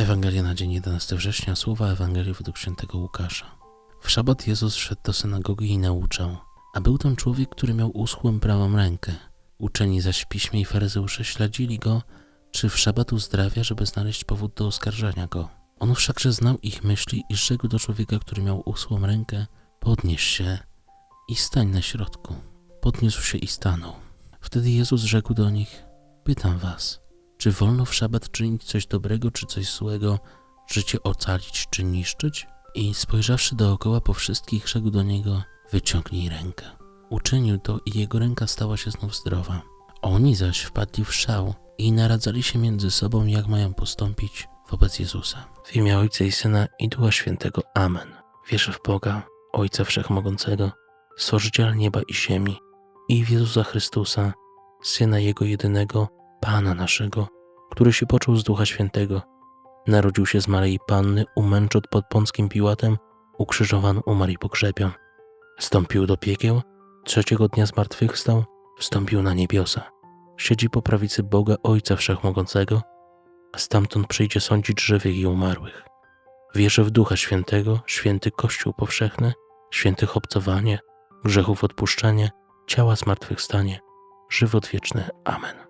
Ewangelia na dzień 11 września, słowa Ewangelii według świętego Łukasza. W szabat Jezus wszedł do synagogi i nauczał, a był tam człowiek, który miał uschłą prawą rękę. Uczeni zaś piśmie i faryzeusze śledzili go, czy w szabat uzdrawia, żeby znaleźć powód do oskarżania go. On wszakże znał ich myśli i rzekł do człowieka, który miał uschłą rękę, podnieś się i stań na środku. Podniósł się i stanął. Wtedy Jezus rzekł do nich, pytam was, czy wolno w szabat czynić coś dobrego, czy coś złego, życie ocalić, czy niszczyć? I spojrzawszy dookoła po wszystkich, rzekł do niego, wyciągnij rękę. Uczynił to i jego ręka stała się znów zdrowa. Oni zaś wpadli w szał i naradzali się między sobą, jak mają postąpić wobec Jezusa. W imię Ojca i Syna i Ducha Świętego. Amen. Wierzę w Boga, Ojca Wszechmogącego, Stworzyciela nieba i ziemi i w Jezusa Chrystusa, Syna Jego jedynego, Pana naszego, który się począł z Ducha Świętego, narodził się z Maryi Panny, umęczot pod Pąckim Piłatem, ukrzyżowany, umarł i pogrzebion. Wstąpił do piekieł, trzeciego dnia zmartwychwstał, wstąpił na niebiosa. Siedzi po prawicy Boga Ojca Wszechmogącego, a stamtąd przyjdzie sądzić żywych i umarłych. Wierzę w Ducha Świętego, święty Kościół powszechny, świętych obcowanie, grzechów odpuszczenie, ciała zmartwychwstanie, żywot wieczny. Amen.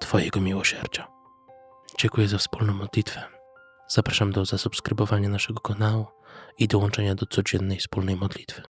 Twojego miłosierdzia. Dziękuję za wspólną modlitwę. Zapraszam do zasubskrybowania naszego kanału i dołączenia do codziennej wspólnej modlitwy.